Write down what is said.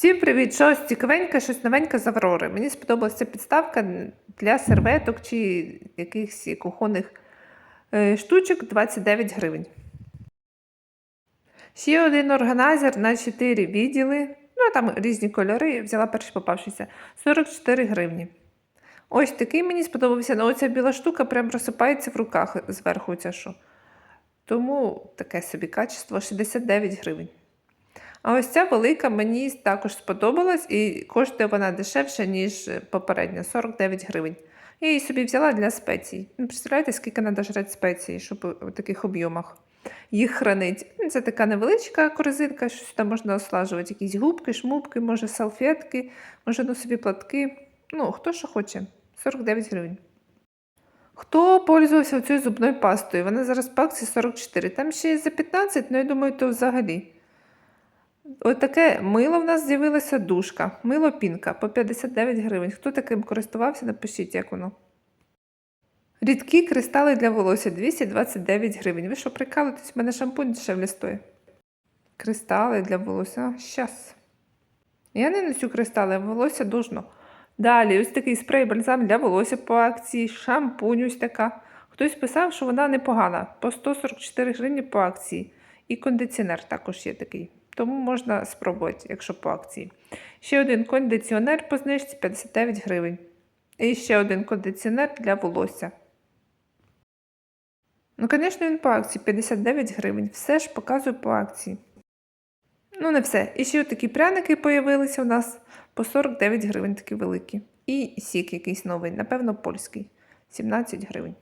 Всім привіт! Щось цікавеньке, щось новеньке з Аврори. Мені сподобалася підставка для серветок чи якихось кухонних е, штучок 29 гривень. Ще один органайзер на 4 відділи. Ну, там різні кольори. Взяла перший попавшийся 44 гривні. Ось такий мені сподобався. Ну, оця біла штука прям розсипається в руках зверху. Ця що. Тому таке собі качество 69 гривень. А ось ця велика мені також сподобалась і коштує вона дешевше, ніж попередня 49 гривень. Я її собі взяла для спецій. Ну, Представляєте, скільки треба жрати спеції, щоб у таких об'ємах їх хранити. Ну, Це така невеличка корзинка, щось там можна ослажувати, якісь губки, шмубки, може салфетки, може ну, собі платки. Ну, хто що хоче. 49 гривень. Хто пользувався цією зубною пастою? Вона зараз по акції 44. Там ще є за 15, ну я думаю, то взагалі. Ось таке мило в нас з'явилося душка. Мило пінка по 59 гривень. Хто таким користувався, напишіть, як воно. Рідкі кристали для волосся 229 гривень. Ви що прикалуєтесь? У мене шампунь дешевле стоїть. Кристали для волосся. Щас. Я не носю кристали, волосся дужно. Далі, ось такий спрей бальзам для волосся по акції, шампунь ось така. Хтось писав, що вона непогана, по 144 гривні по акції. І кондиціонер також є такий. Тому можна спробувати, якщо по акції. Ще один кондиціонер по знижці 59 гривень. І ще один кондиціонер для волосся. Ну, звісно, він по акції 59 гривень. Все ж показую по акції. Ну, не все. І ще такі пряники з'явилися у нас по 49 гривень, такі великі. І сік якийсь новий, напевно, польський. 17 гривень.